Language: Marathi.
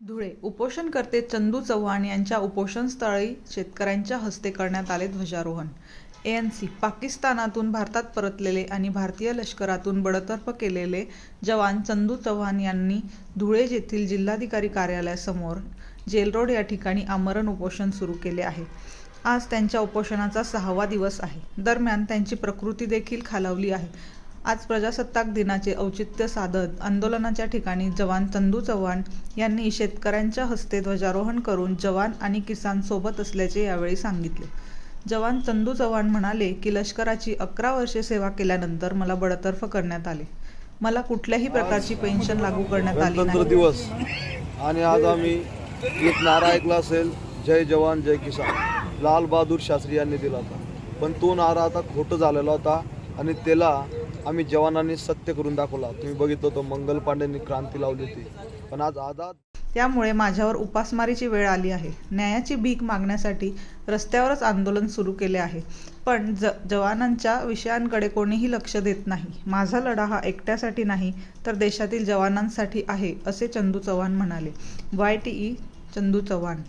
धुळे. उपोषणकर्ते चंदू चव्हाण यांच्या उपोषणस्थळी शेतकऱ्यांच्या हस्ते करण्यात आले ध्वजारोहण. एन सी पाकिस्तानातून भारतात परतलेले आणि भारतीय लष्करातून बडतर्फ केलेले जवान चंदू चव्हाण यांनी धुळे येथील जिल्हाधिकारी कार्यालयासमोर जेलरोड या ठिकाणी आमरण उपोषण सुरू केले आहे. आज त्यांच्या उपोषणाचा सहावा दिवस आहे. दरम्यान त्यांची प्रकृती देखील खालावली आहे. आज प्रजासत्ताक दिनाचे औचित्य साधत आंदोलनाच्या ठिकाणी जवान चंदू चव्हाण यांनी शेतकऱ्यांच्या हस्ते ध्वजारोहण करून जवान आणि किसान सोबत असल्याचे यावेळी सांगितले. जवान चंदू चव्हाण म्हणाले की लष्कराची अकरा वर्षे सेवा केल्यानंतर मला बडतर्फ करण्यात आले. मला कुठल्याही प्रकारची पेन्शन लागू करण्यात आली नाही. दिवस. आणि आज आम्ही एक नारा ऐकला असेल जय जवान जय किसान. लाल बहादूर शास्त्री यांनी दिला होता. पण तो नारा आता खोटं झालेला होता आणि त्याला आम्ही जवानांनी सत्य करून दाखवला. तुम्ही बघितलं होतं मंगल पांडेंनी क्रांती लावली होती. पण आज आझाद त्यामुळे माझ्यावर उपासमारीची वेळ आली आहे. न्यायाची भीक मागण्यासाठी रस्त्यावरच आंदोलन सुरू केले आहे. पण ज जवानांच्या विषयांकडे कोणीही लक्ष देत नाही. माझा लढा हा एकट्यासाठी नाही तर देशातील जवानांसाठी आहे असे चंदू चव्हाण म्हणाले. Y T E Chandu Chavan.